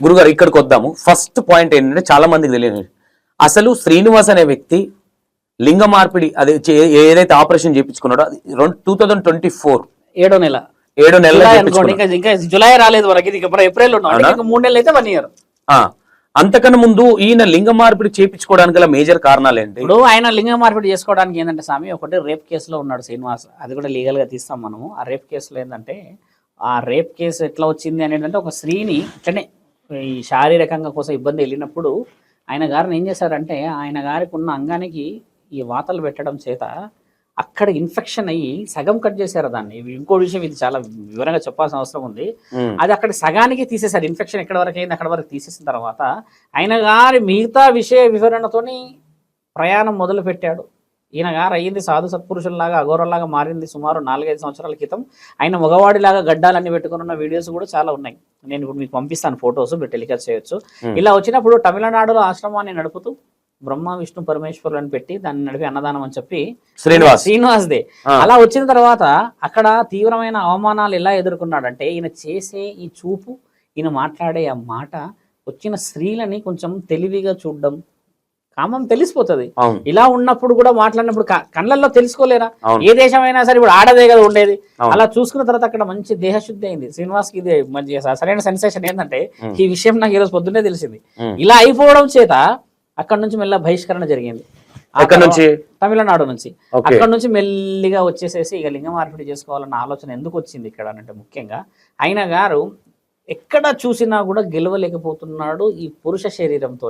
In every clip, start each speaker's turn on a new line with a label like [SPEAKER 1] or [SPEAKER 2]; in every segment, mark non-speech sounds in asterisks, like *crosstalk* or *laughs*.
[SPEAKER 1] గురుగారు ఇక్కడికి వద్దాము. ఫస్ట్ పాయింట్ ఏంటంటే చాలా మందికి తెలియదు. అసలు శ్రీనివాస్ అనే వ్యక్తి లింగ మార్పిడి అదే ఏదైతే ఆపరేషన్ చేయించుకున్నాడో అది రెండు టూ థౌజండ్ ట్వంటీ ఫోర్
[SPEAKER 2] ఏడో నెల.
[SPEAKER 1] ఏడో
[SPEAKER 2] అనుకోండి ఇంకా జులై రాలేదు ఇప్పుడు ఏప్రిల్ మూడు నెలలు అయితే వన్ ఇయర్
[SPEAKER 1] అంతకన్నా ముందు ఈయన లింగ మార్పిడి చేయించుకోవడానికి గల మేజర్ కారణాలు ఏంటి
[SPEAKER 2] ఇప్పుడు ఆయన లింగ మార్పిడి చేసుకోవడానికి ఏంటంటే స్వామి ఒకటి రేప్ కేసులో ఉన్నాడు శ్రీనివాస్. అది కూడా లీగల్గా తీస్తాం మనము. ఆ రేప్ కేసులో ఏంటంటే ఆ రేప్ కేసు ఎట్లా వచ్చింది అని ఏంటంటే ఒక స్త్రీని ఇట్లనే ఈ శారీరకంగా కోసం ఇబ్బంది వెళ్ళినప్పుడు ఆయన గారిని ఏం చేశారంటే ఆయన గారికి ఉన్న అంగానికి ఈ వాతలు పెట్టడం చేత అక్కడ ఇన్ఫెక్షన్ అయ్యి సగం కట్ చేశారు దాన్ని. ఇంకో విషయం ఇది చాలా వివరంగా చెప్పాల్సిన అవసరం ఉంది. అది అక్కడ సగానికి తీసేశారు. ఇన్ఫెక్షన్ ఎక్కడ వరకు అయింది అక్కడ వరకు తీసేసిన తర్వాత ఆయన గారి మిగతా విషయ వివరణతోని ప్రయాణం మొదలు పెట్టాడు ఈయన గారు అయ్యింది సాధు సత్పురుషుల్లాగా అఘోరలాగా మారింది సుమారు నాలుగైదు సంవత్సరాల క్రితం. ఆయన మగవాడిలాగా గడ్డాలన్నీ పెట్టుకుని ఉన్న వీడియోస్ కూడా చాలా ఉన్నాయి. నేను ఇప్పుడు మీకు పంపిస్తాను ఫొటోస్ మీరు టెలికాస్ట్ చేయొచ్చు. ఇలా వచ్చినప్పుడు తమిళనాడులో ఆశ్రమాన్ని నడుపుతూ బ్రహ్మ విష్ణు పరమేశ్వరులను పెట్టి దాన్ని నడిపి అన్నదానం అని చెప్పి
[SPEAKER 1] శ్రీనివాస్.
[SPEAKER 2] శ్రీనివాస్ దే. అలా వచ్చిన తర్వాత అక్కడ తీవ్రమైన అవమానాలు ఎలా ఎదుర్కొన్నాడంటే ఈయన చేసే ఈ చూపు ఈయన మాట్లాడే ఆ మాట వచ్చిన స్త్రీలని కొంచెం తెలివిగా చూడడం కామం తెలిసిపోతుంది. ఇలా ఉన్నప్పుడు కూడా మాట్లాడినప్పుడు కళ్ళల్లో తెలుసుకోలేరా. ఏ దేశమైనా సరే ఇప్పుడు ఆడదే కదా ఉండేది. అలా చూసుకున్న తర్వాత అక్కడ మంచి దేహశుద్ధి అయింది. శ్రీనివాస్కి ఇది మంచి సరైన సెన్సేషన్ ఏంటంటే. ఈ విషయం నాకు ఈరోజు పొద్దున్నే తెలిసింది. ఇలా అయిపోవడం చేత అక్కడ నుంచి మెల్ల బహిష్కరణ జరిగింది. ఆ
[SPEAKER 1] ఎక్కడి నుంచి?
[SPEAKER 2] తమిళనాడు నుంచి. అక్కడ నుంచి మెల్లిగా వచ్చేసేసి ఇక లింగ మార్పిడి చేసుకోవాలన్న ఆలోచన ఎందుకు వచ్చింది ఇక్కడ అంటే ముఖ్యంగా ఆయన గారు ఎక్కడ చూసినా కూడా గెలవలేకపోతున్నాడు ఈ పురుష శరీరంతో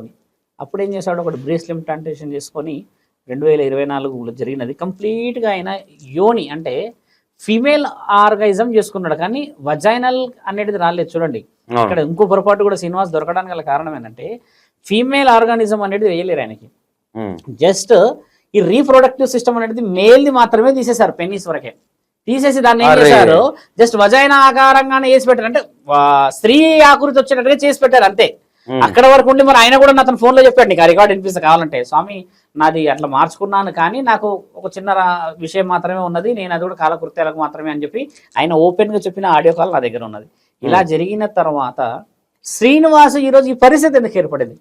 [SPEAKER 2] అప్పుడు ఏం చేశాడు ఒకటి బ్రేస్ లిమిటేషన్ చేసుకొని రెండు వేల ఇరవై నాలుగులో జరిగినది. కంప్లీట్గా ఆయన యోని అంటే ఫీమేల్ ఆర్గైజం చేసుకున్నాడు. కానీ వజైనల్ అనేది రాలేదు. చూడండి. ఇక్కడ ఇంకో పొరపాటు కూడా శ్రీనివాస్ దొరకడానికి గల కారణం ఏంటంటే ఫీమేల్ ఆర్గానిజం అనేది వేయలేరు ఆయనకి. జస్ట్ ఈ రీప్రొడక్టివ్ సిస్టమ్ అనేది మేల్ది మాత్రమే తీసేశారు పెన్నీస్ వరకే. తీసేసి దాన్ని ఏం. చేశారు? జస్ట్ వజైన ఆకారంగానే చేసి పెట్టారు. అంటే స్త్రీ ఆకృతి వచ్చేటట్టుగా చేసి పెట్టారు. అంతే. అక్కడ వరకు ఉండి మరి ఆయన కూడా అతను ఫోన్లో చెప్పాడు నీకు ఆ రికార్డ్ వినిపిస్తే కావాలంటే. స్వామి నాది అట్లా మార్చుకున్నాను కానీ నాకు ఒక చిన్న విషయం మాత్రమే ఉన్నది నేను అది కూడా కాలకృత్యాలకు మాత్రమే అని చెప్పి ఆయన ఓపెన్గా చెప్పిన ఆడియో కాల్ నా దగ్గర ఉన్నది. ఇలా జరిగిన తర్వాత శ్రీనివాస్ ఈ రోజు ఈ పరిస్థితి ఎందుకు ఏర్పడింది?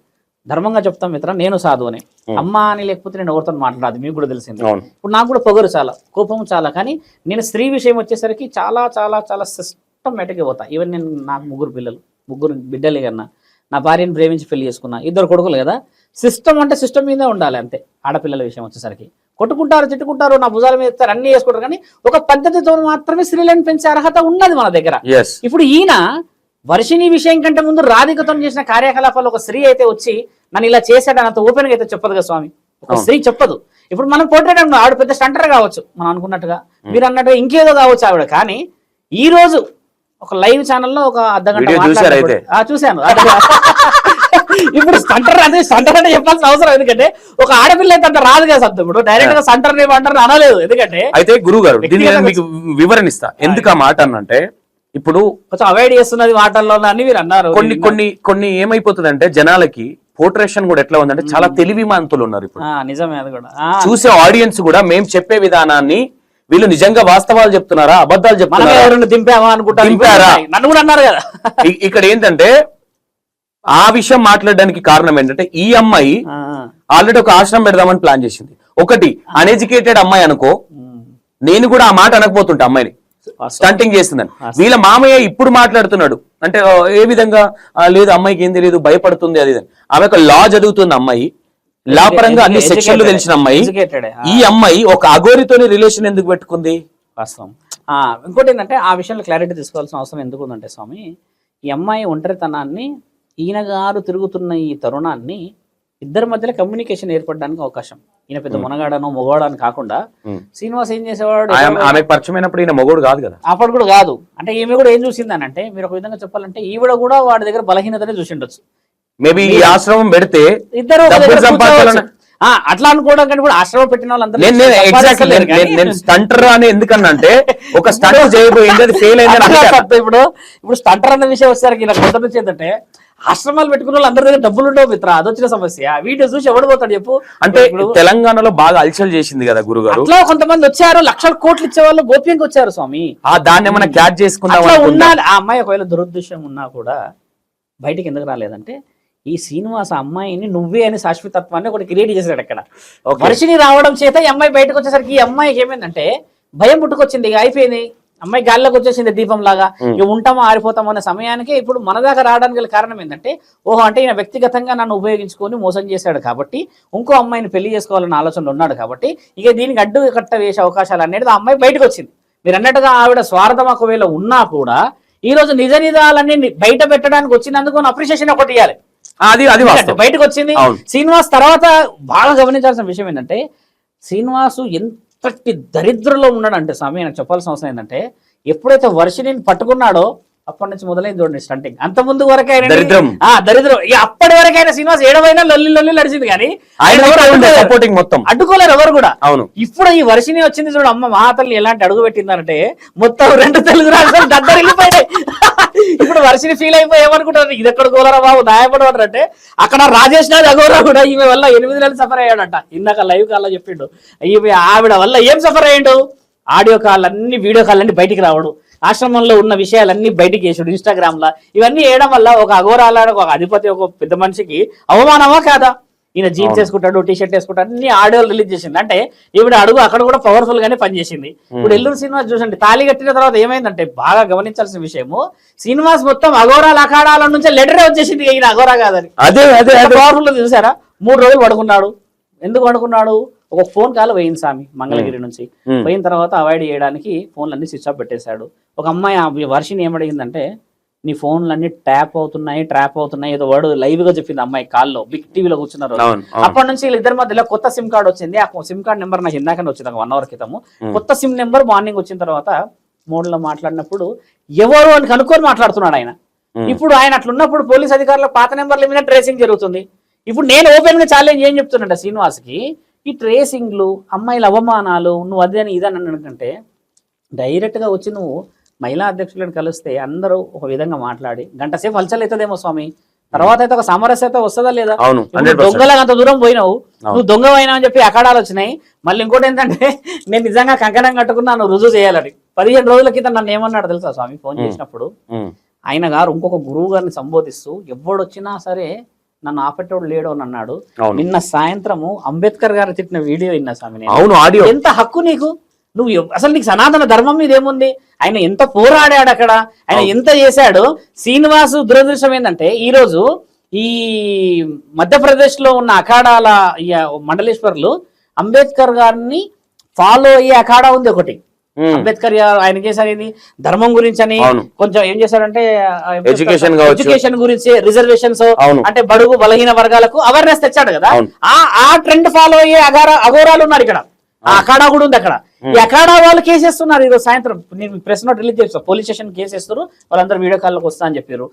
[SPEAKER 2] ధర్మంగా చెప్తాం మిత్రం నేను సాధువుని. అమ్మ అని లేకపోతే నేను ఎవరితో మాట్లాడదు మీకు కూడా తెలిసింది. ఇప్పుడు నాకు కూడా పొగరు చాలా కోపం చాలా కానీ నేను స్త్రీ విషయం వచ్చేసరికి చాలా చాలా చాలా సిస్టమేటిక్గా పోతా. ఈవెన్ నేను నాకు ముగ్గురు పిల్లలు ముగ్గురు బిడ్డలే కన్నా. నా భార్యను ప్రేమించి పెళ్ళి చేసుకున్నా ఇద్దరు కొడుకులు కదా? సిస్టమ్ అంటే సిస్టమ్ మీదే ఉండాలి అంతే. ఆడపిల్లల విషయం వచ్చేసరికి. కొట్టుకుంటారు తిట్టుకుంటారు నా భుజాల మీద ఎత్తారు అన్ని చేసుకుంటారు కానీ ఒక పద్ధతితో మాత్రమే స్త్రీలను పెంచే అర్హత ఉన్నది మన దగ్గర. ఇప్పుడు ఈయన వర్షిణి విషయం కంటే ముందు రాధికతో చేసిన కార్యకలాపాలు ఒక స్త్రీ అయితే వచ్చి నన్ను ఇలా చేశాడని అంత ఓపెన్గా అయితే చెప్పదు కదా స్వామి? ఒక. స్త్రీ చెప్పదు. ఇప్పుడు మనం పోర్ట్రేట్ అంటున్నాం. ఆవిడ పెద్ద స్టంటర్ కావచ్చు. మనం అనుకున్నట్టుగా. మీరు అన్నట్టుగా ఇంకేదో కావచ్చు ఆవిడ. కానీ ఈ రోజు ఒక లైవ్ ఛానల్లో ఒక అర్ధ గంట చూశాను. ఇప్పుడు స్టంటర్ అదే స్టంటర్ అంటే చెప్పాల్సిన అవసరం ఎందుకంటే ఒక ఆడపిల్ల అయితే అంత రాదు కదా శబ్దం ఇప్పుడు డైరెక్ట్గా సంటర్ అంటారు అనలేదు. ఎందుకంటే
[SPEAKER 1] అయితే గురువు గారు మీకు వివరణ ఇస్తా ఎందుకు ఆ మాట అన్నంటే ఇప్పుడు
[SPEAKER 2] కొంచెం అవాయిడ్ చేస్తున్నది మాటల్లో అని మీరు అన్నారు.
[SPEAKER 1] కొన్ని కొన్ని కొన్ని ఏమైపోతుందంటే జనాలకి పోర్ట్రేషన్ కూడా ఎట్లా ఉందంటే చాలా తెలివి మంతులు ఉన్నారు ఇప్పుడు.
[SPEAKER 2] నిజమే అది కూడా. ఆ,
[SPEAKER 1] చూసే ఆడియన్స్ కూడా మేము చెప్పే విధానాన్ని వీళ్ళు నిజంగా వాస్తవాలు చెప్తున్నారా? అబద్ధాలు చెప్తున్నారా?
[SPEAKER 2] దింపామా అనుకుంటారు?
[SPEAKER 1] దింపారా?
[SPEAKER 2] నన్ను కూడా అన్నారు కదా.
[SPEAKER 1] ఇక్కడ ఏంటంటే ఆ విషయం మాట్లాడడానికి కారణం ఏంటంటే ఈ అమ్మాయి ఆల్రెడీ ఒక ఆశ్రమం పెడదామని ప్లాన్ చేసింది. ఒకటి అన్ఎడ్యుకేటెడ్ అమ్మాయి అనుకో. నేను కూడా ఆ మాట అనకపోతుంటా అమ్మాయిని. స్టంటింగ్ చేస్తుందని. వీళ్ళ మామయ్య ఇప్పుడు మాట్లాడుతున్నాడు. అంటే ఏ విధంగా? లేదు అమ్మాయికి ఏం తెలియదు భయపడుతుంది అది. ఆమె ఒక లా చదువుతుంది అమ్మాయి. లా పరంగా అన్ని. సెక్షన్లు తెలిసిన అమ్మాయి. ఈ అమ్మాయి ఒక అఘోరితోని రిలేషన్ ఎందుకు పెట్టుకుంది?
[SPEAKER 2] వాస్తవం. ఆ, ఇంకోటి ఏంటంటే ఆ విషయంలో క్లారిటీ తీసుకోవాల్సిన అవసరం ఎందుకు ఉందంటే స్వామి ఈ అమ్మాయి ఒంటరితనాన్ని ఈయన గారు తిరుగుతున్న ఈ తరుణాన్ని ఇద్దరి మధ్యలో కమ్యూనికేషన్ ఏర్పడడానికి అవకాశం. ఈయన పెద్ద మునగాడనో మొగవాడని కాకుండా. శ్రీనివాస్ ఏం చేసేవాడు?
[SPEAKER 1] ఆమె- పరిచయమైనప్పుడు ఈయన మొగోడు కాదు కదా?
[SPEAKER 2] అప్పుడు కూడా కాదు. అంటే ఈమె కూడా ఏం చూసిందని అంటే మీరు ఒక విధంగా చెప్పాలంటే ఈవిడ కూడా వాడి దగ్గర బలహీనతనే చూసిండొచ్చు.
[SPEAKER 1] మేబీ ఈ ఆశ్రమం పెడితే
[SPEAKER 2] ఇద్దరు అట్లా అనుకోవడం కూడా ఆశ్రమం పెట్టిన వాళ్ళందరూ
[SPEAKER 1] నేను స్టంటర్ అని ఎందుకన్నంటే ఒక *laughs* స్టంట్ చేయబోయింది అది ఫెయిల్.
[SPEAKER 2] కాదు ఇప్పుడు ఇప్పుడు స్టంటర్ అన్న విషయం వచ్చేసరికి నాకు మొదటి నుంచి ఏంటంటే ఆశ్రమాలు పెట్టుకున్న వాళ్ళు అందరి దగ్గర డబ్బులు ఉండవు మిత్ర అదొచ్చిన సమస్య. వీడియో చూసి ఎవడు పోతాడు చెప్పు?
[SPEAKER 1] అంటే తెలంగాణలో బాగా అల్చల్ చేసింది కదా గురుగారు.
[SPEAKER 2] అట్లా కొంతమంది వచ్చారు లక్షల కోట్లు ఇచ్చే వాళ్ళు గోప్యంగా వచ్చారు స్వామి.
[SPEAKER 1] ఆ దాన్ని ఏమైనా క్యాచ్ చేసుకుందాం?
[SPEAKER 2] ఉన్నా ఆ అమ్మాయి ఒకవేళ దురుద్దేశం ఉన్నా కూడా బయటికి ఎందుకు రాలేదంటే ఈ శ్రీనివాస అమ్మాయిని నువ్వే అని శాశ్వతత్వాన్ని ఒకటి క్రియేట్ చేశాడు అక్కడ. వర్షిని రావడం చేత ఈ అమ్మాయి బయటకు వచ్చేసరికి ఈ అమ్మాయికి ఏమైందంటే భయం పుట్టుకొచ్చింది ఇక అయిపోయింది. అమ్మాయి గాల్లోకి వచ్చేసింది దీపం లాగా. ఇక ఉంటామా ఆరిపోతామో అనే సమయానికి ఇప్పుడు మన దాకా రావడానికి గల కారణం ఏంటంటే ఓహో అంటే ఈయన వ్యక్తిగతంగా నన్ను ఉపయోగించుకొని మోసం చేశాడు కాబట్టి ఇంకో అమ్మాయిని పెళ్ళి చేసుకోవాలన్న ఆలోచనలో ఉన్నాడు కాబట్టి ఇక దీనికి అడ్డు కట్ట వేసే అవకాశాలు అనేది ఆ అమ్మాయి బయటకు వచ్చింది. మీరు అన్నట్టుగా ఆవిడ స్వార్థం ఒకవేళ ఉన్నా కూడా ఈ రోజు నిజ నిజాలన్నీ బయట పెట్టడానికి వచ్చినందుకు అప్రిషియేషన్ ఒకటి ఇవ్వాలి
[SPEAKER 1] అది అది
[SPEAKER 2] బయటకు వచ్చింది. శ్రీనివాస్ తర్వాత బాగా గమనించాల్సిన విషయం ఏంటంటే శ్రీనివాసు ఎంతటి దరిద్రలో ఉన్నాడంటే స్వామి నాకు చెప్పాల్సిన అవసరం ఏంటంటే ఎప్పుడైతే వర్షిని పట్టుకున్నాడో అప్పటి నుంచి మొదలైంది చూడండి స్టంటింగ్ అంత ముందు వరకు ఆయన
[SPEAKER 1] దరిద్రం.
[SPEAKER 2] ఆ దరిద్రం. అప్పటి వరకు ఆయన శ్రీనివాస్ ఏడవైనా లొల్లి లొల్లి నడిచింది కానీ.
[SPEAKER 1] సపోర్టింగ్ మొత్తం.
[SPEAKER 2] అడ్డుకోలేరు ఎవరు కూడా.
[SPEAKER 1] అవును.
[SPEAKER 2] ఇప్పుడు ఈ వర్షిని వచ్చింది చూడు అమ్మ మహాతల్లి ఎలాంటి అడుగు పెట్టిందంటే మొత్తం రెండు తెలుగు రాష్ట్రాలు దద్దరు వెళ్ళిపోయాయి ఇప్పుడు వర్షిని ఫీల్ అయిపోయి ఏమనుకుంటారు? ఇది ఎక్కడ గోలరా బాబు? నాయపడవాడు అంటే అక్కడ రాజేష్ నాథ్ అగోరా కూడా ఈమె వల్ల ఎనిమిది నెలలు సఫర్ అయ్యాడంట. ఇందాక లైవ్ కాల్లో చెప్పిండు. ఈమె ఆవిడ వల్ల ఏం సఫర్ అయ్యిండు? ఆడియో కాల్ అన్ని వీడియో కాల్ అన్ని బయటికి రావడు. ఆశ్రమంలో ఉన్న విషయాలన్నీ బయటికి వేసాడు ఇన్స్టాగ్రామ్లో. ఇవన్నీ వేయడం వల్ల ఒక అఘోరాల ఒక అధిపతి ఒక పెద్ద మనిషికి అవమానమా కాదా? ఈయన జీన్స్ వేసుకుంటాడు టీ షర్ట్ వేసుకుంటాడు అన్ని ఆడియోలు రిలీజ్ చేసింది. అంటే ఈవిడ అడుగు అక్కడ కూడా పవర్ఫుల్ గానే పనిచేసింది. ఇప్పుడు ఎల్లూరు సినిమా చూసండి తాళి కట్టిన తర్వాత ఏమైందంటే బాగా గమనించాల్సిన విషయము సినిమాస్ మొత్తం అఘోరాల అఖాడాల నుంచి లెటరే వచ్చేసింది ఈయన అఘోరా కాదని.
[SPEAKER 1] అదే అదే
[SPEAKER 2] పవర్ఫుల్ చూసారా? మూడు రోజులు పడుకున్నాడు. ఎందుకు పడుకున్నాడు? ఒక ఫోన్ కాల్ పోయింది స్వామి మంగళగిరి నుంచి. పోయిన తర్వాత అవాయిడ్ చేయడానికి ఫోన్లన్నీ స్విచ్ ఆఫ్ పెట్టేశాడు. ఒక అమ్మాయి ఆ వర్షిని ఏమడిగిందంటే నీ ఫోన్లన్నీ ట్యాప్ అవుతున్నాయి ట్రాప్ అవుతున్నాయి. ఏదో వర్డ్ లైవ్గా చెప్పింది అమ్మాయి కాల్లో. బిగ్ టీవీలో కూర్చున్నారు అప్పటి నుంచి వీళ్ళిద్దరి మధ్యలో కొత్త సిమ్ కార్డ్ వచ్చింది. ఆ సిమ్ కార్డ్ నెంబర్ నాకు ఇందాకనే వచ్చింది వన్ అవర్ క్రితము. కొత్త సిమ్ నెంబర్ మార్నింగ్ వచ్చిన తర్వాత మోడ్లో మాట్లాడినప్పుడు ఎవరు అని కనుక్కొని మాట్లాడుతున్నాడు ఆయన. ఇప్పుడు ఆయన అట్లున్నప్పుడు పోలీస్ అధికారుల పాత నెంబర్ల మీద ట్రేసింగ్ జరుగుతుంది. ఇప్పుడు నేను ఓపెన్గా ఛాలెంజ్ ఏం చెప్తున్నా శ్రీనివాస్కి ఈ ట్రేసింగ్లు అమ్మాయిల అవమానాలు నువ్వు అదని ఇదని అనుకంటే డైరెక్ట్గా వచ్చి నువ్వు మహిళా అధ్యక్షులను కలిస్తే అందరూ ఒక విధంగా మాట్లాడి గంట సేపు హల్చల్ అవుతుందేమో స్వామి? తర్వాత అయితే ఒక సామరస్యత వస్తుందా లేదా? దొంగలాగా అంత దూరం పోయినావు నువ్వు దొంగ అయినా అని చెప్పి అఖాడాలు వచ్చినాయి. మళ్ళీ ఇంకోటి ఏంటంటే నేను నిజంగా కంకణం కట్టుకున్నాను రుజువు చేయాలని. పదిహేను రోజుల క్రితం నన్ను ఏమన్నాడు తెలుసా స్వామి ఫోన్ చేసినప్పుడు? ఆయన గారు ఇంకొక గురువు గారిని సంబోధిస్తూ ఎవడొచ్చినా సరే నన్ను ఆపేటోడు లేడు అని అన్నాడు. నిన్న సాయంత్రము అంబేద్కర్ గారు తిట్టిన వీడియో విన్నా స్వామి.
[SPEAKER 1] అవును ఆడియో.
[SPEAKER 2] ఎంత హక్కు నీకు? నువ్వు అసలు నీకు సనాతన ధర్మం మీద ఏముంది? ఆయన ఎంత పోరాడాడు అక్కడ? ఆయన ఎంత చేశాడు? శ్రీనివాసు దురదృష్టం ఏంటంటే ఈ రోజు ఈ మధ్యప్రదేశ్లో ఉన్న అఖాడాల మండలేశ్వర్లు అంబేద్కర్ గారిని ఫాలో అయ్యే అఖాడా ఉంది ఒకటి. అంబేద్కర్ ఆయన చేశారు ఏంది? ధర్మం గురించి అని. కొంచెం ఏం చేశారంటే
[SPEAKER 1] కావచ్చు.
[SPEAKER 2] ఎడ్యుకేషన్ గురించి రిజర్వేషన్స్. అంటే బడుగు బలహీన వర్గాలకు అవేర్నెస్ తెచ్చాడు కదా. ఆ ఆ ట్రెండ్ ఫాలో అయ్యే అఘోరాలు ఉన్నారు ఇక్కడ. ఆ అఖాడా కూడా ఉంది అక్కడ. ఈ అఖాడా వాళ్ళు కేసేస్తున్నారు ఈరోజు సాయంత్రం. నేను ప్రెస్ నోట్ రిలీజ్ చేస్తాను పోలీస్ స్టేషన్ కేసు వేస్తారు వాళ్ళందరూ వీడియో కాల్లోకి వస్తా అని చెప్పారు.